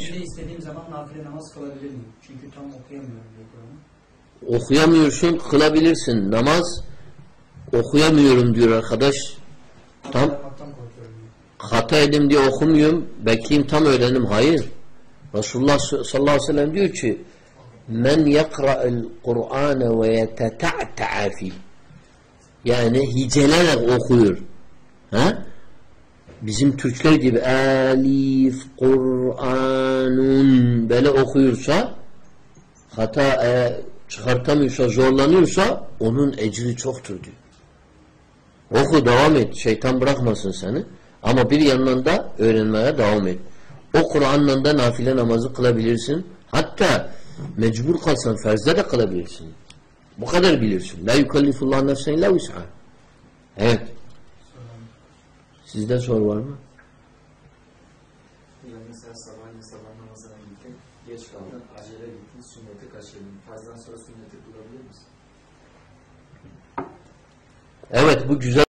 de istediğim zaman nafile namaz kılabilir miyim? Çünkü tam okuyamıyorum diye Kur'an'ı. Okuyamıyorsun, kılabilirsin. Namaz okuyamıyorum diyor arkadaş. Tam diyor. hata edim diye okumuyorum. Bekleyeyim tam öğrenim. Hayır. Resulullah sallallahu aleyhi ve sellem diyor ki men yakra'el Kur'ane ve yeteta'ta'a fih yani hicelerek okuyor. Ha? Bizim Türkler gibi elif, Kur'anun böyle okuyorsa hata e, çıkartamıyorsa, zorlanıyorsa onun ecri çoktur diyor. Oku devam et. Şeytan bırakmasın seni. Ama bir yandan da öğrenmeye devam et. O Kur'an'la da nafile namazı kılabilirsin. Hatta mecbur kalsan ferzde de kılabilirsin. Bu kadar bilirsin. La yukallifullah nefsen illa vus'ha. Evet. Sizde soru var mı? Ya mesela sabahleyin sabah namazına gittin, geç kaldın, acele gittin, sünneti kaçırdın. Farzdan sonra sünneti kılabilir misin? Evet bu güzel